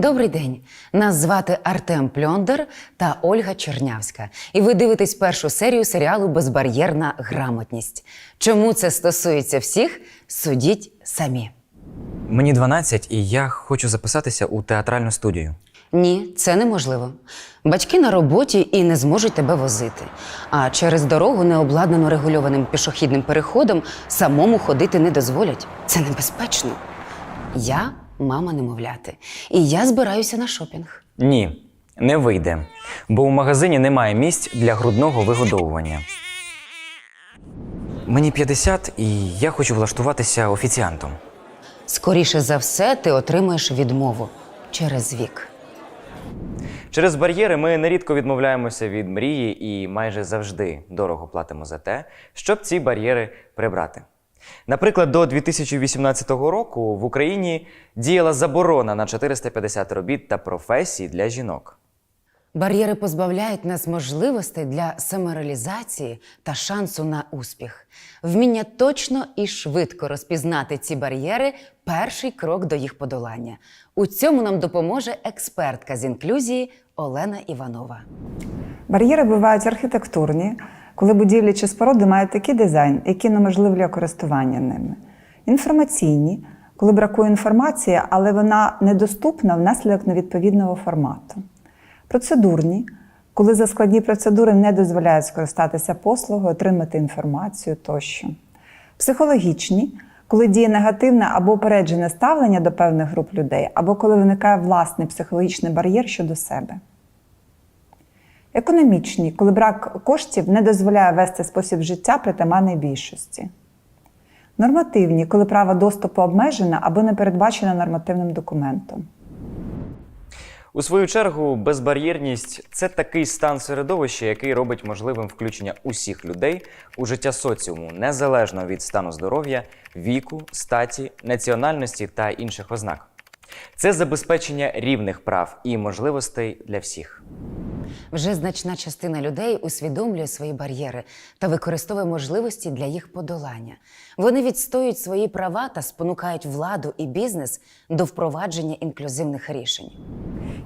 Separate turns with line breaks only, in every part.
Добрий день. Нас звати Артем Пльондер та Ольга Чернявська. І ви дивитесь першу серію серіалу Безбар'єрна грамотність. Чому це стосується всіх? Судіть самі.
Мені 12, і я хочу записатися у театральну студію.
Ні, це неможливо. Батьки на роботі і не зможуть тебе возити. А через дорогу, не обладнану регульованим пішохідним переходом, самому ходити не дозволять. Це небезпечно. Я мама немовляти, і я збираюся на шопінг.
Ні, не вийде, бо у магазині немає місць для грудного вигодовування. Мені 50, і я хочу влаштуватися офіціантом.
Скоріше за все, ти отримаєш відмову через вік.
Через бар'єри ми нерідко відмовляємося від мрії і майже завжди дорого платимо за те, щоб ці бар'єри прибрати. Наприклад, до 2018 року в Україні діяла заборона на 450 робіт та професій для жінок.
Бар'єри позбавляють нас можливостей для самореалізації та шансу на успіх. Вміння точно і швидко розпізнати ці бар'єри перший крок до їх подолання. У цьому нам допоможе експертка з інклюзії Олена Іванова.
Бар'єри бувають архітектурні, коли будівлі чи споруди мають такий дизайн, який неможливлює користування ними. Інформаційні, коли бракує інформації, але вона недоступна внаслідок невідповідного формату. Процедурні, коли за складні процедури не дозволяють скористатися послугою, отримати інформацію тощо. Психологічні, коли діє негативне або упереджене ставлення до певних груп людей, або коли виникає власний психологічний бар'єр щодо себе. Економічні, коли брак коштів не дозволяє вести спосіб життя притаманної більшості. Нормативні, коли право доступу обмежене або не передбачено нормативним документом.
У свою чергу, безбар'єрність це такий стан середовища, який робить можливим включення усіх людей у життя соціуму, незалежно від стану здоров'я, віку, статі, національності та інших ознак. Це забезпечення рівних прав і можливостей для всіх.
Вже значна частина людей усвідомлює свої бар'єри та використовує можливості для їх подолання. Вони відстоюють свої права та спонукають владу і бізнес до впровадження інклюзивних рішень.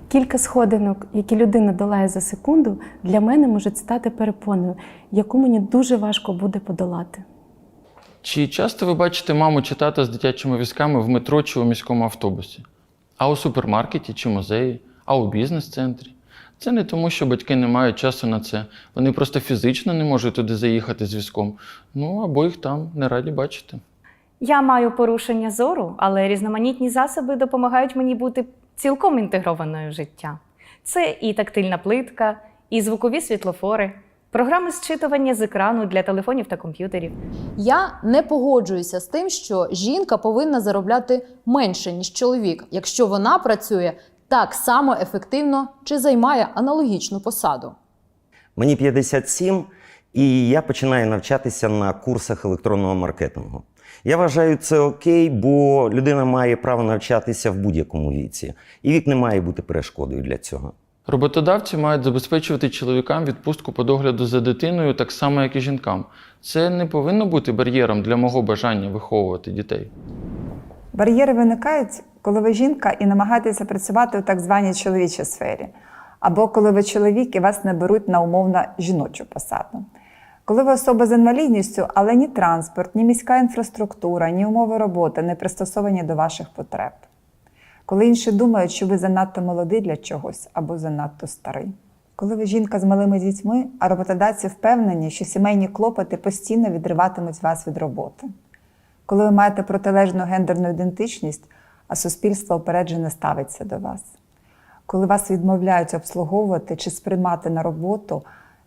Кілька сходинок, які людина долає за секунду, для мене можуть стати перепоною, яку мені дуже важко буде подолати.
Чи часто ви бачите маму чи тата з дитячими візками в метро чи у міському автобусі? А у супермаркеті чи музеї, а у бізнес-центрі? Це не тому, що батьки не мають часу на це. Вони просто фізично не можуть туди заїхати з візком. Ну або їх там не раді бачити.
Я маю порушення зору, але різноманітні засоби допомагають мені бути цілком інтегрованою в життя. Це і тактильна плитка, і звукові світлофори, програми зчитування з екрану для телефонів та комп'ютерів.
Я не погоджуюся з тим, що жінка повинна заробляти менше, ніж чоловік, якщо вона працює так само ефективно чи займає аналогічну посаду.
Мені 57, і я починаю навчатися на курсах електронного маркетингу. Я вважаю це окей, бо людина має право навчатися в будь-якому віці, і вік не має бути перешкодою для цього.
Роботодавці мають забезпечувати чоловікам відпустку по догляду за дитиною так само, як і жінкам. Це не повинно бути бар'єром для мого бажання виховувати дітей.
Бар'єри виникають, коли ви жінка і намагаєтеся працювати у так званій чоловічій сфері, або коли ви чоловік і вас не беруть на умовно жіночу посаду. Коли ви особа з інвалідністю, але ні транспорт, ні міська інфраструктура, ні умови роботи не пристосовані до ваших потреб. Коли інші думають, що ви занадто молодий для чогось або занадто старий. Коли ви жінка з малими дітьми, а роботодавці впевнені, що сімейні клопоти постійно відриватимуть вас від роботи. Коли ви маєте протилежну гендерну ідентичність, а суспільство упереджено ставиться до вас. Коли вас відмовляють обслуговувати чи сприймати на роботу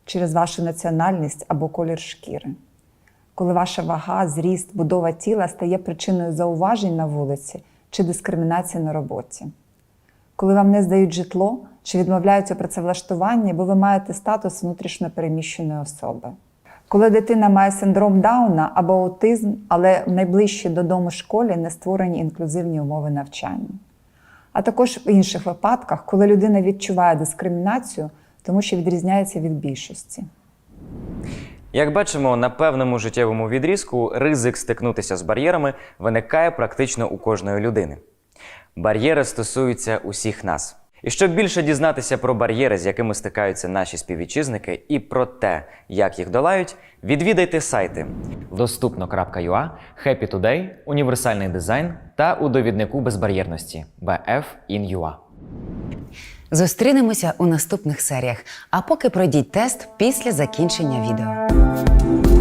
через вашу національність або колір шкіри. Коли ваша вага, зріст, будова тіла стає причиною зауважень на вулиці чи дискримінації на роботі. Коли вам не здають житло чи відмовляють у працевлаштуванні, бо ви маєте статус внутрішньо переміщеної особи. Коли дитина має синдром Дауна або аутизм, але в найближчій додому школі не створені інклюзивні умови навчання. А також в інших випадках, коли людина відчуває дискримінацію, тому що відрізняється від більшості.
Як бачимо, на певному життєвому відрізку ризик стикнутися з бар'єрами виникає практично у кожної людини. Бар'єри стосуються усіх нас. І щоб більше дізнатися про бар'єри, з якими стикаються наші співвітчизники, і про те, як їх долають, відвідайте сайти доступно.ua, Happy Today, Універсальний дизайн та у довіднику безбар'єрності BF in UA.
Зустрінемося у наступних серіях. А поки пройдіть тест після закінчення відео.